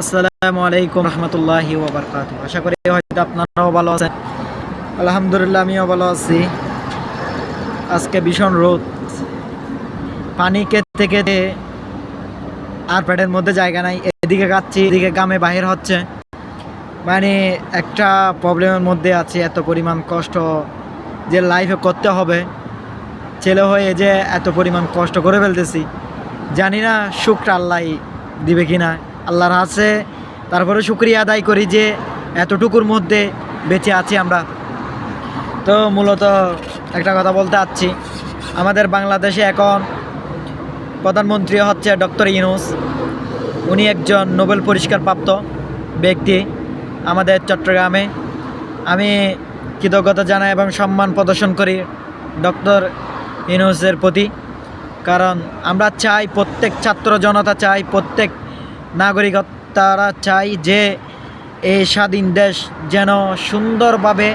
আসসালামু আলাইকুম রহমতুল্লাহি আশা করি হয়তো আপনারাও ভালো আছেন। আলহামদুলিল্লাহ, আমিও ভালো আছি। আজকে ভীষণ রোদ। পানি খেতে খেতে আর পেটের মধ্যে জায়গা নাই, এদিকে খাচ্ছি এদিকে গ্রামে বাহির হচ্ছে। মানে একটা প্রবলেমের মধ্যে আছে, এত পরিমাণ কষ্ট যে লাইফে করতে হবে। ছেলে হয়ে যে এত পরিমাণ কষ্ট করে ফেলতেছি। জানি না সুখটা আল্লাহ দিবে কি না আল্লাহর আছে তারপরে শুক্রিয়া আদায় করি যে এতটুকুর মধ্যে বেঁচে আছি আমরা। তো মূলত একটা কথা বলতে চাচ্ছি। আমাদের বাংলাদেশে এখন প্রধানমন্ত্রী হচ্ছে ডক্টর ইউনুস। উনি একজন নোবেল পুরস্কার প্রাপ্ত ব্যক্তি আমাদের চট্টগ্রামে। আমি কৃতজ্ঞতা জানাই এবং সম্মান প্রদর্শন করি ডক্টর ইউনুসের প্রতি। কারণ আমরা চাই প্রত্যেক ছাত্র জনতা চাই প্রত্যেক নাগরিকতারা চাই যে এই স্বাধীন দেশ যেন সুন্দরভাবে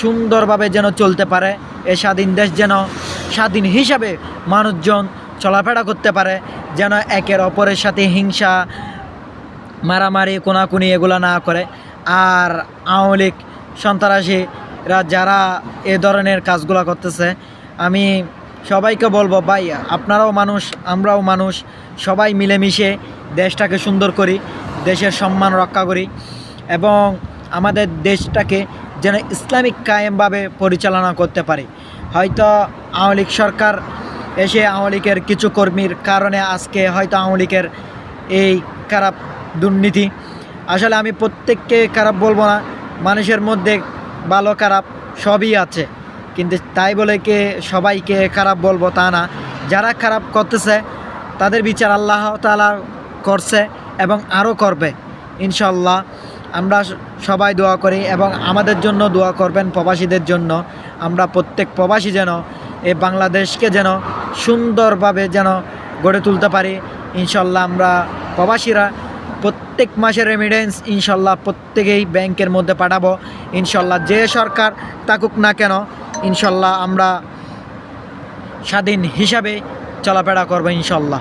সুন্দরভাবে যেন চলতে পারে। এই স্বাধীন দেশ যেন স্বাধীন হিসাবে মানুষজন চলাফেরা করতে পারে, যেন একের অপরের সাথে হিংসা, মারামারি, কোনাকুনি এগুলো না করে। আর আওয়ামী লীগ সন্ত্রাসীরা যারা এ ধরনের কাজগুলো করতেছে, আমি সবাইকে বলব, ভাই, আপনারাও মানুষ, আমরাও মানুষ, সবাই মিলেমিশে দেশটাকে সুন্দর করি, দেশের সম্মান রক্ষা করি এবং আমাদের দেশটাকে যেন ইসলামিক কায়েমভাবে পরিচালনা করতে পারি। হয়তো আওয়ামী লীগ সরকার এসে আওয়ামী লীগের কিছু কর্মীর কারণে আজকে হয়তো আওয়ামী লীগের এই খারাপ দুর্নীতি। আসলে আমি প্রত্যেককে খারাপ বলব না, মানুষের মধ্যে ভালো খারাপ সবই আছে। কিন্তু তাই বলে কে সবাইকে খারাপ বলব তা না। যারা খারাপ করতেছে, তাদের বিচার আল্লাহ তালা করছে এবং আরও করবে। ইনশাল্লাহ আমরা সবাই দোয়া করি এবং আমাদের জন্য দোয়া করবেন প্রবাসীদের জন্য। আমরা প্রত্যেক প্রবাসী যেন এই বাংলাদেশকে যেন সুন্দরভাবে যেন গড়ে তুলতে পারি। ইনশাল্লাহ আমরা প্রবাসীরা প্রত্যেক মাসের রেমিডেন্স ইনশাল্লাহ প্রত্যেকেই ব্যাংকের মধ্যে পাঠাবো। ইনশাল্লাহ যে সরকার থাকুক না কেন ইনশাল্লাহ আমরা স্বাধীন হিসাবে চলাফেরা করব ইনশাল্লাহ